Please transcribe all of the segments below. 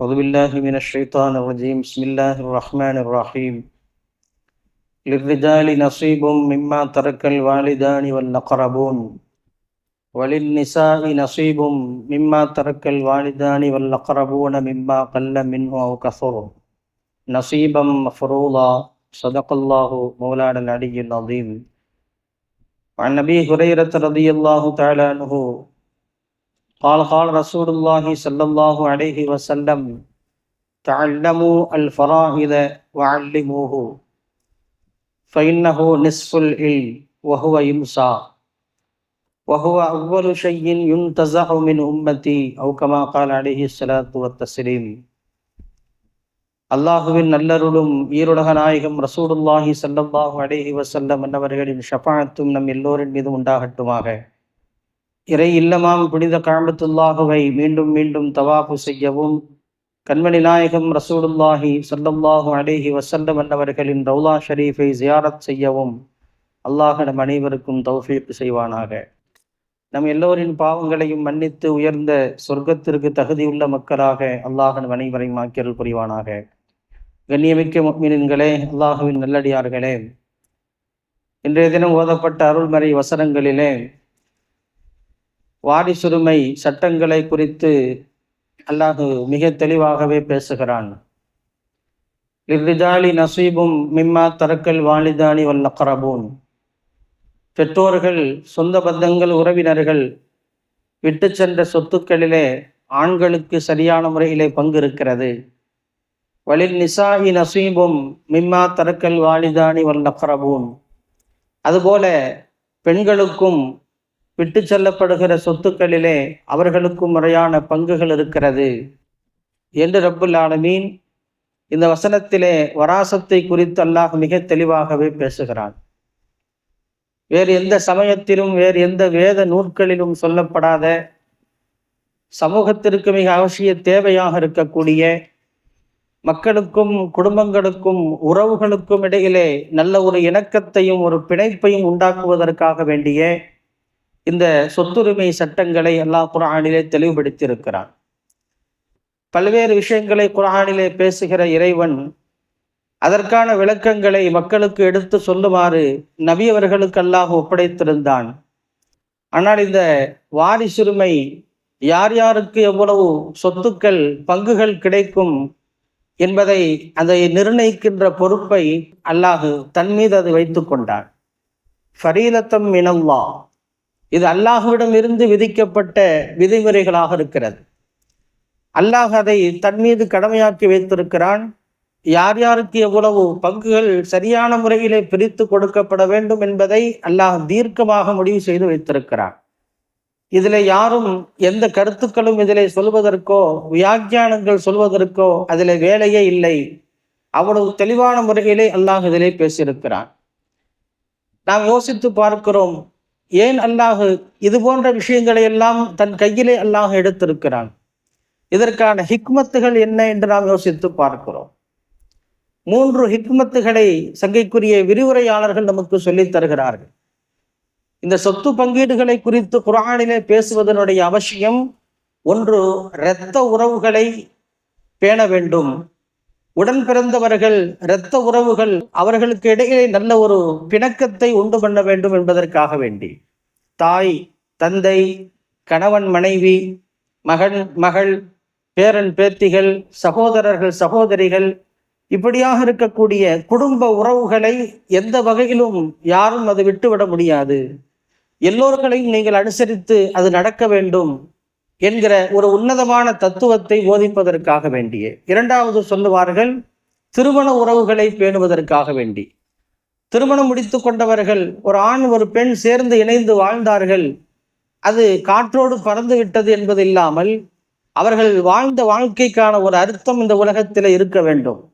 أعوذ بالله من الشيطان الرجيم. بسم الله الرحمن الرحيم. للرجال نصيب مما ترك الوالدان والأقربون. وللنساء نصيب مما ترك الوالدان والأقربون مما قل منه أو كثر. نصيبا مفروضا. صدق الله مولانا العلي العظيم. وعن أبي هريرة رضي الله تعالى عنه قال قال رسول الله صلى الله عليه وسلم تعلموا الفرائض وعلموه فإنه نصف العلم وهو يمسى وهو أول شيء ينتزع من أمتي أو كما قال عليه الصلاة والتسليم அல்லாஹுவின் நல்லருளும் ஈருலக நாயகம் ரசூலுல்லாஹி சல்லல்லாஹு அலைஹி வசல்லம் என்னவர்களின் ஷஃபாத்தும் நம் எல்லோரின் மீது உண்டாகட்டுமாக இறை இல்லமாம் புனித காமத்துல்லாஹுவை மீண்டும் மீண்டும் தவாபு செய்யவும். கண்மணி நாயகம் ரசூலுல்லாஹி சல்லல்லாஹு அலைஹி வசல்லம் என்னவர்களின் ரவுலா ஷரீஃபை ஜியாரத் செய்யவும். அல்லாஹ் நம் அனைவருக்கும் தௌஃபீக் செய்வானாக. நம் எல்லோரின் பாவங்களையும் மன்னித்து உயர்ந்த சொர்க்கத்திற்கு தகுதியுள்ள மக்களாக அல்லாஹ் நம் அனைவரையும் ஆக்கியல் புரிவானாக. கண்ணியமிக்க மீன்களே அல்லாஹுவின் நல்லடியார்களே. இன்றைய தினம் ஓதப்பட்ட அருள்மறை வசனங்களிலே வாரிசுரிமை சட்டங்களை குறித்து அல்லாஹு மிக தெளிவாகவே பேசுகிறான். இர்ரிஜாலி நசீபும் மிம்மா தரக்கல் வாலிதானி வல்லக்கரபூன் பெற்றோர்கள் சொந்த பந்தங்கள் உறவினர்கள் விட்டு சென்ற சொத்துக்களிலே ஆண்களுக்கு சரியான முறையிலே பங்கு இருக்கிறது. வலில் நிசாஹி நசீபும் மிம்மா தரக்கல் வாலிதானி வல்லக்கரபூன் அதுபோல பெண்களுக்கும் விட்டு செல்லப்படுகிற சொத்துக்களிலே அவர்களுக்கும் முறையான பங்குகள் இருக்கிறது. என்று ரப்புல் ஆலமீன் இந்த வசனத்திலே வராசத்தை குறித்து அல்லாஹ் மிக தெளிவாகவே பேசுகிறான். வேறு எந்த சமயத்திலும் வேறு எந்த வேத நூற்களிலும் சொல்லப்படாத சமூகத்திற்கு மிக அவசிய தேவையாக இருக்கக்கூடிய மக்களுக்கும் குடும்பங்களுக்கும் உறவுகளுக்கும் இடையிலே நல்ல ஒரு இணக்கத்தையும் ஒரு பிணைப்பையும் உண்டாக்குவதற்காக வேண்டிய இந்த சொத்துரிமை சட்டங்களை அல்லாஹ் குரானிலே தெளிவுபடுத்தியிருக்கிறான். பல்வேறு விஷயங்களை குரானிலே பேசுகிற இறைவன் அதற்கான விளக்கங்களை மக்களுக்கு எடுத்து சொல்லுமாறு நபி அல்லாஹ் ஒப்படைத்திருந்தான். ஆனால் இந்த வாரிசுரிமை யார் யாருக்கு எவ்வளவு சொத்துக்கள் பங்குகள் கிடைக்கும் என்பதை அதை நிர்ணயிக்கின்ற பொறுப்பை அல்லாஹு தன் மீது அது வைத்து கொண்டான் ஃபரீலத்தம் மினல்லா இது அல்லாஹுவிடம் இருந்து விதிக்கப்பட்ட விதிமுறைகளாக இருக்கிறது. அல்லாஹ் அதை தன் மீது கடமையாக்கி வைத்திருக்கிறான். யார் யாருக்கு எவ்வளவு பங்குகள் சரியான முறையிலே பிரித்து கொடுக்கப்பட வேண்டும் என்பதை அல்லாஹ் தீர்க்கமாக முடிவு செய்து வைத்திருக்கிறான். இதில் யாரும் எந்த கருத்துக்களும் இதில் சொல்வதற்கோ வியாக்கியானங்கள் சொல்வதற்கோ அதில் வேலையே இல்லை. அவ்வளவு தெளிவான முறையிலே அல்லாஹ் இதிலே பேசியிருக்கிறான். நாம் யோசித்து பார்க்கிறோம் ஏன் அல்லாஹு இது போன்ற விஷயங்களை எல்லாம் தன் கையிலே அல்லாஹ் எடுத்திருக்கிறான்? இதற்கான ஹிக்மத்துகள் என்ன என்று நாம் யோசித்து பார்க்கிறோம். மூன்று ஹிக்மத்துகளை சங்கைக்குரிய விரிவுரையாளர்கள் நமக்கு சொல்லித் தருகிறார்கள். இந்த சொத்து பங்கீடுகளை குறித்து குரானிலே பேசுவதனுடைய அவசியம் ஒன்று இரத்த உறவுகளை பேண வேண்டும். உடன் பிறந்தவர்கள் இரத்த உறவுகள் அவர்களுக்கு இடையே நல்ல ஒரு பிணக்கத்தை உண்டு பண்ண வேண்டும் என்பதற்காக வேண்டி. தாய் தந்தை கணவன் மனைவி மகன் மகள் பேரன் பேத்திகள் சகோதரர்கள் சகோதரிகள் இப்படியாக இருக்கக்கூடிய குடும்ப உறவுகளை எந்த வகையிலும் யாரும் அதை விட்டுவிட முடியாது. எல்லோர்களையும் நீங்கள் அனுசரித்து அது நடக்க வேண்டும். என்கிற ஒரு உன்னதமான தத்துவத்தை போதிப்பதற்காக வேண்டிய. இரண்டாவது சொல்லுவார்கள் திருமண உறவுகளை பேணுவதற்காக வேண்டி. திருமணம் முடித்து கொண்டவர்கள் ஒரு ஆண் ஒரு பெண் சேர்ந்து இணைந்து வாழ்ந்தார்கள் அது காற்றோடு பறந்து விட்டது என்பது இல்லாமல் அவர்கள் வாழ்ந்த வாழ்க்கைக்கான ஒரு அர்த்தம் இந்த உலகத்தில் இருக்க வேண்டும்.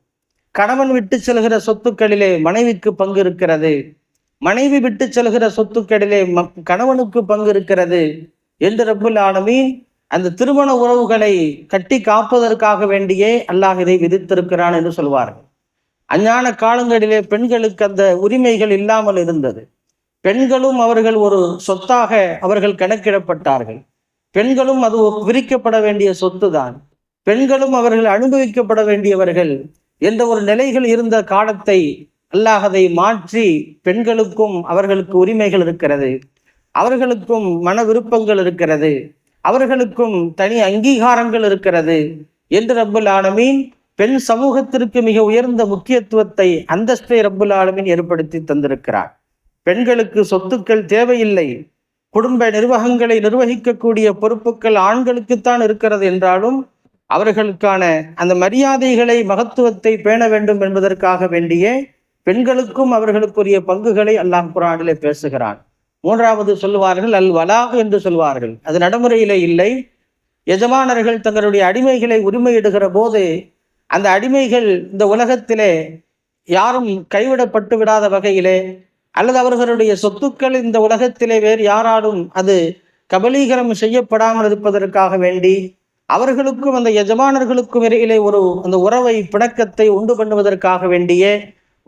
கணவன் விட்டு செல்கிற சொத்துக்களிலே மனைவிக்கு பங்கு இருக்கிறது. மனைவி விட்டு செல்கிற சொத்துக்களிலே கணவனுக்கு பங்கு இருக்கிறது என்று ரப்புல் ஆலமீன் அந்த திருமண உறவுகளை கட்டி காப்பதற்காக வேண்டியே அல்லாஹ் இதை விதித்திருக்கிறான் என்று சொல்வார்கள். அஞ்ஞான காலங்களிலே பெண்களுக்கு அந்த உரிமைகள் இல்லாமல் இருந்தது. பெண்களும் அவர்கள் ஒரு சொத்தாக அவர்கள் கணக்கிடப்பட்டார்கள். பெண்களும் அது விரிக்கப்பட வேண்டிய சொத்து தான் பெண்களும் அவர்கள் அனுபவிக்கப்பட வேண்டியவர்கள் என்ற ஒரு நிலைகள் இருந்த காலத்தை அல்லாஹ் அதை மாற்றி பெண்களுக்கும் அவர்களுக்கு உரிமைகள் இருக்கிறது. அவர்களுக்கும் மன விருப்பங்கள் இருக்கிறது. அவர்களுக்கும் தனி அங்கீகாரங்கள் இருக்கிறது என்று ரப்புல் ஆலமீன் பெண் சமூகத்திற்கு மிக உயர்ந்த முக்கியத்துவத்தை அந்தஸ்தை ரப்புல் ஆலமீன் ஏற்படுத்தி தந்திருக்கிறார். பெண்களுக்கு சொத்துக்கள் தேவையில்லை. குடும்ப நிர்வாகங்களை நிர்வகிக்கக்கூடிய பொறுப்புகள் ஆண்களுக்குத்தான் இருக்கிறது என்றாலும் அவர்களுக்கான அந்த மரியாதைகளை மகத்துவத்தை பேண வேண்டும் என்பதற்காக வேண்டிய பெண்களுக்கும் அவர்களுக்குரிய பங்குகளை அல்லாஹ் குரானிலே பேசுகிறான். மூன்றாவது சொல்லுவார்கள் அல் வலாஹ் என்று சொல்வார்கள். அது நடைமுறையிலே இல்லை. எஜமானர்கள் தங்களுடைய அடிமைகளை உரிமையிடுகிற போது அந்த அடிமைகள் இந்த உலகத்திலே யாரும் கைவிடப்பட்டு விடாத வகையிலே அல்லது அவர்களுடைய சொத்துக்கள் இந்த உலகத்திலே வேறு யாராலும் அது கபலீகரம் செய்யப்படாமல் இருப்பதற்காக வேண்டி அவர்களுக்கும் அந்த எஜமானர்களுக்கும் இடையிலே ஒரு அந்த உறவை பிணக்கத்தை உண்டு பண்ணுவதற்காக வேண்டியே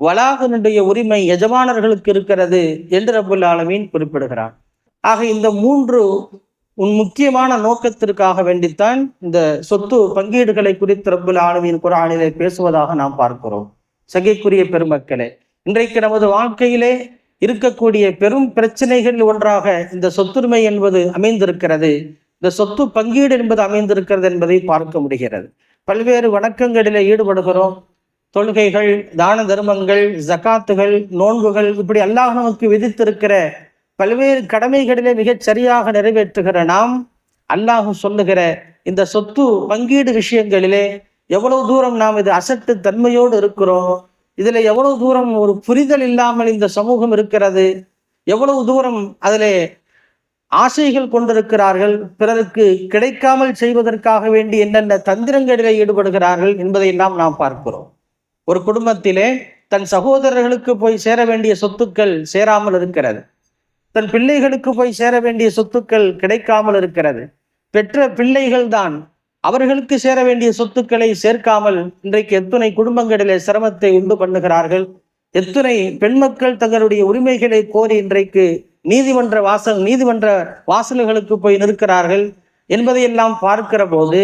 வளாகனுடைய உரிமை எஜமானர்களுக்கு இருக்கிறது என்று ரபுல் ஆலமீன் குறிப்பிடுகிறார். ஆக இந்த மூன்று உன் முக்கியமான நோக்கத்திற்காக வேண்டித்தான் இந்த சொத்து பங்கீடுகளை குறித்து ரபுல் ஆலமீன் குரானிலே பேசுவதாக நாம் பார்க்கிறோம். சகைக்குரிய பெருமக்களே இன்றைக்கு நமது வாழ்க்கையிலே இருக்கக்கூடிய பெரும் பிரச்சனைகள் ஒன்றாக இந்த சொத்துரிமை என்பது அமைந்திருக்கிறது. இந்த சொத்து பங்கீடு என்பது அமைந்திருக்கிறது என்பதை பார்க்க முடிகிறது. பல்வேறு வணக்கங்களிலே ஈடுபடுகிறோம். தொழுகைகள் தான தர்மங்கள் ஜகாத்துகள் நோன்புகள் இப்படி அல்லாஹ் நமக்கு விதித்திருக்கிற பல்வேறு கடமைகளிலே மிகச் சரியாக நிறைவேற்றுகிற நாம் அல்லாஹ் சொல்லுகிற இந்த சொத்து பங்கீடு விஷயங்களிலே எவ்வளவு தூரம் நாம் இது அசட்டு தன்மையோடு இருக்கிறோம் இதுல எவ்வளவு தூரம் ஒரு புரிதல் இல்லாமல் இந்த சமூகம் இருக்கிறது எவ்வளவு தூரம் அதிலே ஆசைகள் கொண்டிருக்கிறார்கள் பிறருக்கு கிடைக்காமல் செய்வதற்காக வேண்டி என்னென்ன தந்திரங்களிலே ஈடுபடுகிறார்கள் என்பதையெல்லாம் நாம் பார்க்கிறோம். ஒரு குடும்பத்திலே தன் சகோதரர்களுக்கு போய் சேர வேண்டிய சொத்துக்கள் சேராமல் இருக்கிறது. தன் பிள்ளைகளுக்கு போய் சேர வேண்டிய சொத்துக்கள் கிடைக்காமல் இருக்கிறது. பெற்ற பிள்ளைகள் தான் அவர்களுக்கு சேர வேண்டிய சொத்துக்களை சேர்க்காமல் இன்றைக்கு எத்தனை குடும்பங்களிலே சிரமத்தை உண்டு பண்ணுகிறார்கள். எத்தனை பெண் மக்கள் தங்களுடைய உரிமைகளை கோரி இன்றைக்கு நீதிமன்ற வாசல் நீதிமன்ற வாசல்களுக்கு போய் நிற்கிறார்கள். என்பதையெல்லாம் பார்க்கிற போது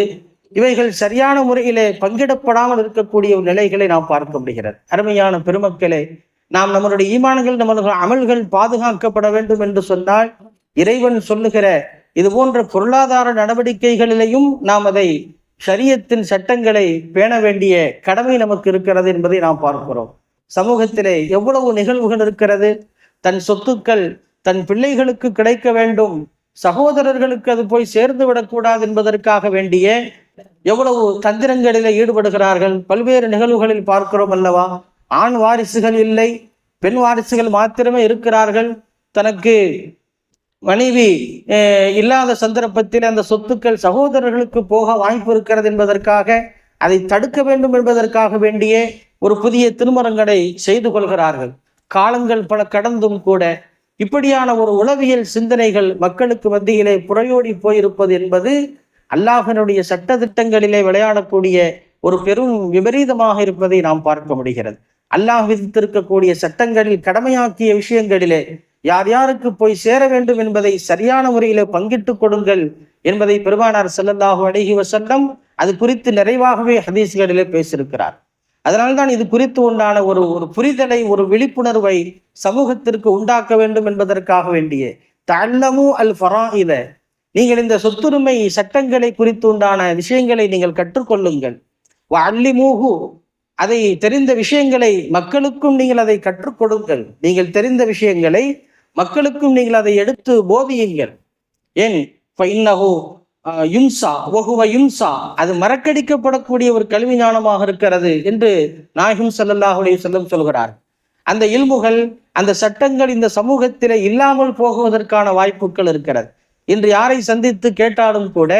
இவைகள் சரியான முறையிலே பங்கிடப்படாமல் இருக்கக்கூடிய ஒரு நிலைகளை நாம் பார்க்க முடிகிறது. அருமையான பெருமக்களே நாம் நம்மளுடைய ஈமான்கள் நமது அமல்கள் பாதுகாக்கப்பட வேண்டும் என்று சொன்னால் இறைவன் சொல்லுகிற இது போன்ற பொருளாதார நடவடிக்கைகளிலேயும் நாம் அதை சரியத்தின் சட்டங்களை பேண வேண்டிய கடமை நமக்கு இருக்கிறது என்பதை நாம் பார்க்கிறோம். சமூகத்திலே எவ்வளவு நிகழ்வுகள் இருக்கிறது? தன் சொத்துக்கள் தன் பிள்ளைகளுக்கு கிடைக்க வேண்டும் சகோதரர்களுக்கு அது போய் சேர்ந்து விடக்கூடாது என்பதற்காக வேண்டிய எவ்வளவு தந்திரங்களில் ஈடுபடுகிறார்கள்? பல்வேறு நிகழ்வுகளில் பார்க்கிறோம் அல்லவா? ஆண் வாரிசுகள் இல்லை பெண் வாரிசுகள் மாத்திரமே இருக்கிறார்கள். தனக்கு மனைவி இல்லாத சந்தர்ப்பத்தில் அந்த சொத்துக்கள் சகோதரர்களுக்கு போக வாய்ப்பு இருக்கிறது என்பதற்காக அதை தடுக்க வேண்டும் என்பதற்காக வேண்டியே ஒரு புதிய திருமணங்களை செய்து கொள்கிறார்கள். காலங்கள் பல கடந்தும் கூட இப்படியான ஒரு உளவியல் சிந்தனைகள் மக்களுக்கு மத்தியிலே புறையோடி போயிருப்பது என்பது அல்லாஹனுடைய சட்ட திட்டங்களிலே விளையாடக்கூடிய ஒரு பெரும் விபரீதமாக இருப்பதை நாம் பார்க்க முடிகிறது. அல்லாஹ் விதித்திருக்கக்கூடிய சட்டங்களில் கடமையாக்கிய விஷயங்களிலே யார் யாருக்கு போய் சேர வேண்டும் என்பதை சரியான முறையிலே பங்கிட்டுக் கொடுங்கள் என்பதை பெருமானார் ஸல்லல்லாஹு அலைஹி வஸல்லம் அது குறித்து நிறைவாகவே ஹதீஸ்களிலே பேசியிருக்கிறார். அதனால்தான் இது குறித்து உண்டான ஒரு ஒரு புரிதலை ஒரு விழிப்புணர்வை சமூகத்திற்கு உண்டாக்க வேண்டும் என்பதற்காக வேண்டிய. தல்லமு அல் ஃபரா இதை நீங்கள் இந்த சொத்துரிமை சட்டங்களை குறித்து உண்டான விஷயங்களை நீங்கள் கற்றுக்கொள்ளுங்கள். அல்லிமூஹு அதை தெரிந்த விஷயங்களை மக்களுக்கும் நீங்கள் அதை கற்றுக் கொடுங்கள் நீங்கள் தெரிந்த விஷயங்களை மக்களுக்கும் நீங்கள் அதை எடுத்து போதியுங்கள். ஏன்? யும்சா ஆஹ், யுன்சா அது மறக்கடிக்கப்படக்கூடிய ஒரு கல்வி ஞானமாக இருக்கிறது என்று நாயகம் சல்லாஹுடைய செல்லும் சொல்கிறார். அந்த இல்முகள் அந்த சட்டங்கள் இந்த சமூகத்திலே இல்லாமல் போகுவதற்கான வாய்ப்புகள் இருக்கிறது. இன்று யாரை சந்தித்து கேட்டாலும் கூட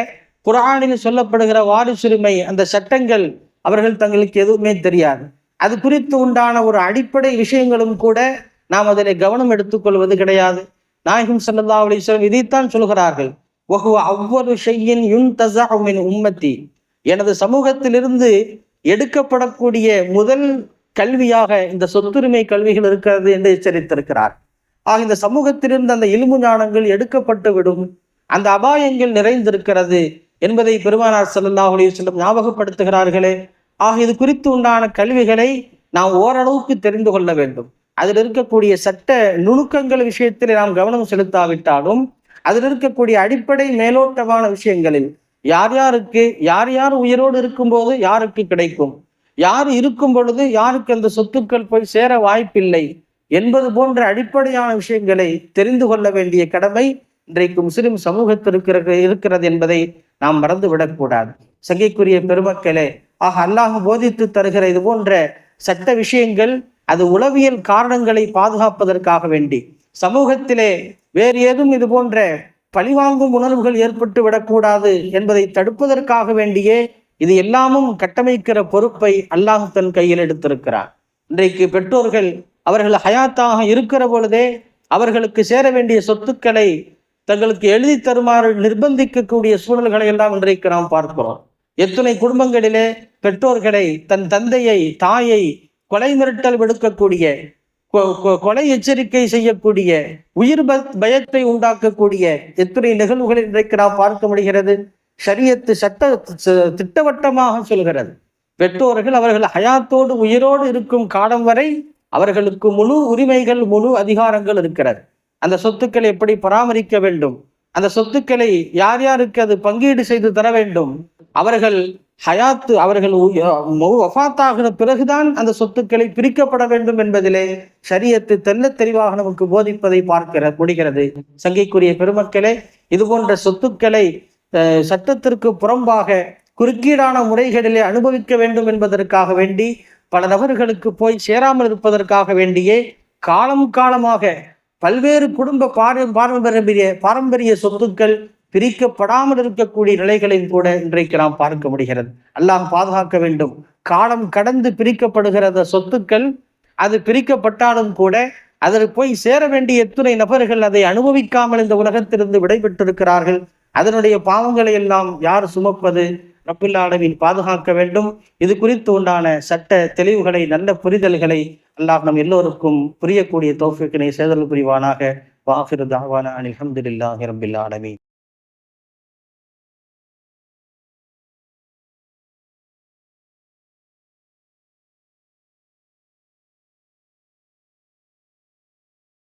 குரானில் சொல்லப்படுகிற வாரிசுரிமை அந்த சட்டங்கள் அவர்கள் தங்களுக்கு எதுவுமே தெரியாது. அது குறித்து உண்டான ஒரு அடிப்படை விஷயங்களும் கூட நாம் அதில் கவனம் எடுத்துக்கொள்வது கிடையாது. நாயகம் சல்லா அலிஸ்வரம் இதைத்தான் சொல்கிறார்கள். வஹுவ அவ்வொரு ஷையின் யுன் மின் உம்மத்தி. எனது சமூகத்திலிருந்து எடுக்கப்படக்கூடிய முதல் கல்வியாக இந்த சொத்துரிமை கல்விகள் இருக்கிறது என்று எச்சரித்திருக்கிறார். ஆக இந்த சமூகத்திலிருந்து அந்த இலும்பு ஞானங்கள் எடுக்கப்பட்டு விடும். அந்த அபாயங்கள் நிறைந்திருக்கிறது என்பதை பெருமானார் ஸல்லல்லாஹு அலைஹி ஞாபகப்படுத்துகிறார்களே. ஆக இது குறித்து உண்டான கல்விகளை நாம் ஓரளவுக்கு தெரிந்து கொள்ள வேண்டும். அதில் இருக்கக்கூடிய சட்ட நுணுக்கங்கள் விஷயத்தில் நாம் கவனம் செலுத்தாவிட்டாலும் அதில் இருக்கக்கூடிய அடிப்படை மேலோட்டமான விஷயங்களில் யார் யாருக்கு யார் யார் உயிரோடு இருக்கும்போது யாருக்கு கிடைக்கும்? யார் இருக்கும் பொழுது யாருக்கு அந்த சொத்துக்கள் போய் சேர வாய்ப்பில்லை? என்பது போன்ற அடிப்படையான விஷயங்களை தெரிந்து கொள்ள வேண்டிய கடமை இன்றைக்கு முஸ்லிம் சமூகத்திற்கு இருக்கிறது என்பதை நாம் மறந்துவிடக்கூடாது. சங்கைக்குரிய பெருமக்களே ஆக அல்லாஹ் போதித்து தருகிற இது போன்ற சட்ட விஷயங்கள் அது உளவியல் காரணங்களை பாதுகாப்பதற்காக வேண்டி. சமூகத்திலே வேறு ஏதும் இது போன்ற பழிவாங்கும் உணர்வுகள் ஏற்பட்டு விடக்கூடாது என்பதை தடுப்பதற்காக வேண்டியே இது எல்லாமும் கட்டமைக்கிற பொறுப்பை அல்லாஹ் தன் கையில் எடுத்திருக்கிறார். இன்றைக்கு பெற்றோர்கள் அவர்கள் ஹயாத்தாக இருக்கிற பொழுதே அவர்களுக்கு சேர வேண்டிய சொத்துக்களை தங்களுக்கு எழுதி தருமாறு நிர்பந்திக்கக்கூடிய சூழல்களை எல்லாம் இன்றைக்கு நாம் பார்க்கிறோம். எத்தனை குடும்பங்களிலே பெற்றோர்களை தன் தந்தையை தாயை கொலை மிரட்டல் விடுக்கக்கூடிய கொ- கொ- கொலை எச்சரிக்கை செய்யக்கூடிய உயிர் பயத்தை உண்டாக்கக்கூடிய எத்தனை நிகழ்வுகளை இன்றைக்கு நாம் பார்க்க முடிகிறது. சரியத்து சட்ட ச- திட்டவட்டமாக சொல்கிறது. பெற்றோர்கள் அவர்கள் ஹயாத்தோடு உயிரோடு இருக்கும் காலம் வரை அவர்களுக்கு முழு உரிமைகள் முழு அதிகாரங்கள் இருக்கிறது. அந்த சொத்துக்களை எப்படி பராமரிக்க வேண்டும்? அந்த சொத்துக்களை யார் யாருக்கு அது பங்கீடு செய்து தர வேண்டும்? அவர்கள் ஹயாத்து அவர்கள் வஃத்தாகின பிறகுதான் அந்த சொத்துக்களை பிரிக்கப்பட வேண்டும் என்பதிலே சரியத்து தெள்ளத் தெளிவாக நமக்கு போதிப்பதை பார்க்கிற முடிகிறது. சங்கைக்குரிய பெருமக்களே இது போன்ற சொத்துக்களை சட்டத்திற்கு புறம்பாக குறுக்கீடான முறைகளிலே அனுபவிக்க வேண்டும் என்பதற்காக வேண்டி பல நபர்களுக்கு போய் சேராமல் இருப்பதற்காக வேண்டியே காலம் காலமாக பல்வேறு குடும்ப பார பாரம்பரிய பாரம்பரிய சொத்துக்கள் பிரிக்கப்படாமல் இருக்கக்கூடிய நிலைகளையும் கூட இன்றைக்கு நாம் பார்க்க முடிகிறது. அல்லாஹ் பாதுகாக்க வேண்டும். காலம் கடந்து பிரிக்கப்படுகிற அந்த சொத்துக்கள் அது பிரிக்கப்பட்டாலும் கூட அதற்கு போய் சேர வேண்டிய எத்தனை நபர்கள் அதை அனுபவிக்காமல் இந்த உலகத்திலிருந்து விடைபெற்றிருக்கிறார்கள்? அதனுடைய பாவங்களை எல்லாம் யார் சுமப்பது? ரப்பில் பாதுகாக்க வேண்டும். இது குறித்து உண்டான சட்ட தெளிவுகளை நல்ல புரிதல்களை அல்லாஹ் நம் எல்லோருக்கும் புரியக்கூடிய தௌஃபிக்கினை சேதல் புரிவானாக. வாஹிரு தாவான அல்ஹம்துலில்லாஹி ரபில் ஆலமி